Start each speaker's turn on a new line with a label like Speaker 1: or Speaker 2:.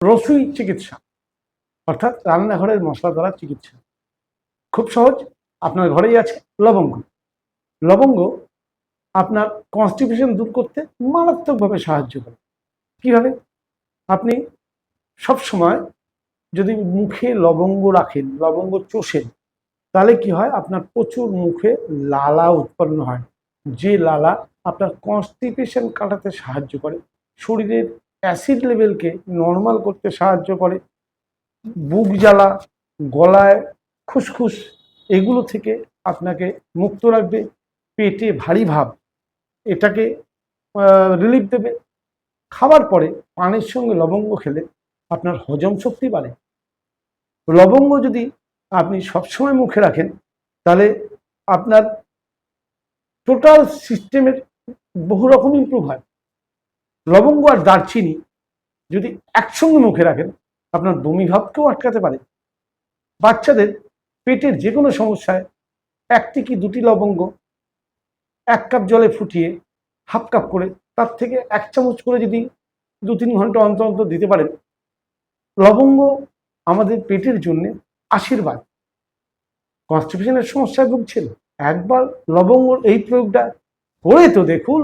Speaker 1: রসুই চিকিৎসা, অর্থাৎ রান্নাঘরের মশলা দ্বারা চিকিৎসা। খুব সহজ, আপনার ঘরেই আছে লবঙ্গ। লবঙ্গ আপনার কনস্টিপেশন দূর করতে মারাত্মকভাবে সাহায্য করে। কীভাবে? আপনি সব সময় যদি মুখে লবঙ্গ রাখেন, লবঙ্গ চষেন, তাহলে কি হয়? আপনার প্রচুর মুখে লালা উৎপন্ন হয়। যে লালা আপনার কনস্টিপেশন কাটাতে সাহায্য করে, শরীরের অ্যাসিড লেভেলকে নর্মাল করতে সাহায্য করে। বুক জ্বালা, গলায় খুসখুস, এগুলো থেকে আপনাকে মুক্ত রাখবে। পেটে ভারী ভাব, এটাকে রিলিফ দেবে। খাবার পরে পানের সঙ্গে লবঙ্গ খেলে আপনার হজম শক্তি বাড়ে। লবঙ্গ যদি আপনি সবসময় মুখে রাখেন, তাহলে আপনার টোটাল সিস্টেমের বহু রকম ইমপ্রুভ হয়। লবঙ্গ আর দারচিনি যদি একসঙ্গে মুখে রাখেন, আপনার বমি ভাবকেও আটকাতে পারে। বাচ্চাদের পেটের যে কোনো সমস্যায় একটি কি দুটি লবঙ্গ, এক কাপ জলে ফুটিয়ে হাফ কাপ করে, তার থেকে এক চামচ করে যদি দু তিন ঘণ্টা অন্তর অন্তর দিতে পারেন, লবঙ্গ আমাদের পেটের জন্য আশীর্বাদ। কনস্টিপেশনের সমস্যায় ভুগছেন। একবার লবঙ্গর এই প্রয়োগটা করে তো দেখুন।